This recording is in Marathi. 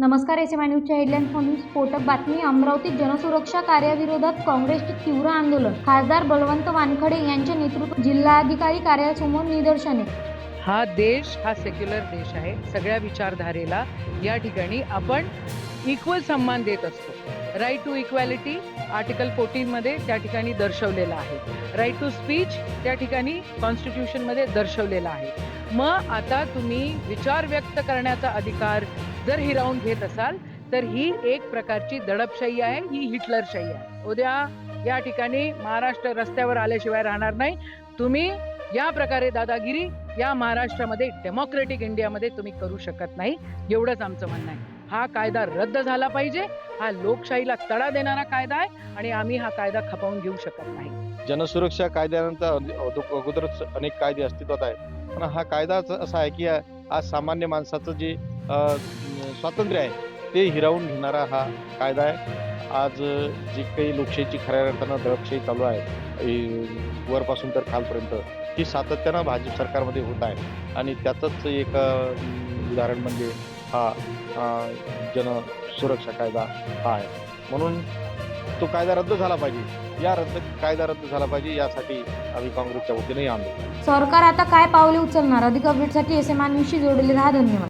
नमस्कार एस एम आय न्यूजच्या हेडलाईन्समधून स्फोटक बातमी अमरावतीत जनसुरक्षा कार्याविरोधात काँग्रेसचे तीव्र आंदोलन. खासदार बलवंत वानखडे यांच्या नेतृत्व जिल्हाधिकारी कार्यालयासमोर निदर्शने. हा देश हा सेक्युलर देश आहे. सगळ्या विचारधारेला या ठिकाणी आपण इक्वल सन्मान देत असतो. राईट टू इक्वॅलिटी आर्टिकल फोर्टीनमध्ये त्या ठिकाणी दर्शवलेलं आहे. राईट टू स्पीच त्या ठिकाणी कॉन्स्टिट्यूशनमध्ये दर्शवलेला आहे. मग आता तुम्ही विचार व्यक्त करण्याचा अधिकार जर हिरावून घेत असाल तर ही एक प्रकारची दडपशाही आहे ही हिटलरशाही आहे. उद्या या ठिकाणी महाराष्ट्र रस्त्यावर आल्याशिवाय राहणार नाही. तुम्ही या प्रकारे दादागिरी या महाराष्ट्रामध्ये डेमोक्रेटिक इंडियामध्ये तुम्ही करू शकत नाही एवढंच आमचं म्हणणं आहे. हा कायदा रद्द झाला पाहिजे हा लोकशाहीला तडा देणारा कायदा आहे आणि आम्ही हा कायदा खपवून घेऊ शकत नाही. जनसुरक्षा कायद्यानंतर अगो- अगोदरच अनेक कायदे अस्तित्वात आहेत. पण हा कायदाच असा आहे की आज सामान्य माणसाचं जे स्वातंत्र्य आहे. ते हिरावून घेणारा हा कायदा आहे. आज जी काही लोकशाहीची खऱ्या अर्थानं दडपशाही चालू आहे वरपासून तर खालपर्यंत ही सातत्यानं भाजप सरकारमध्ये होत आहे. आणि त्याचंच एक उदाहरण म्हणजे हा अ, जनसुरक्षा कायदा हा आहे. म्हणून तो कायदा रद्द झाला पाहिजे. या रद्द कायदा रद्द झाला पाहिजे यासाठी आम्ही काँग्रेसच्या वतीने आंदोलन सरकार आता काय पावले उचलणार? अधिक अपडेटसाठी एस एम आय जोडले राहा. धन्यवाद.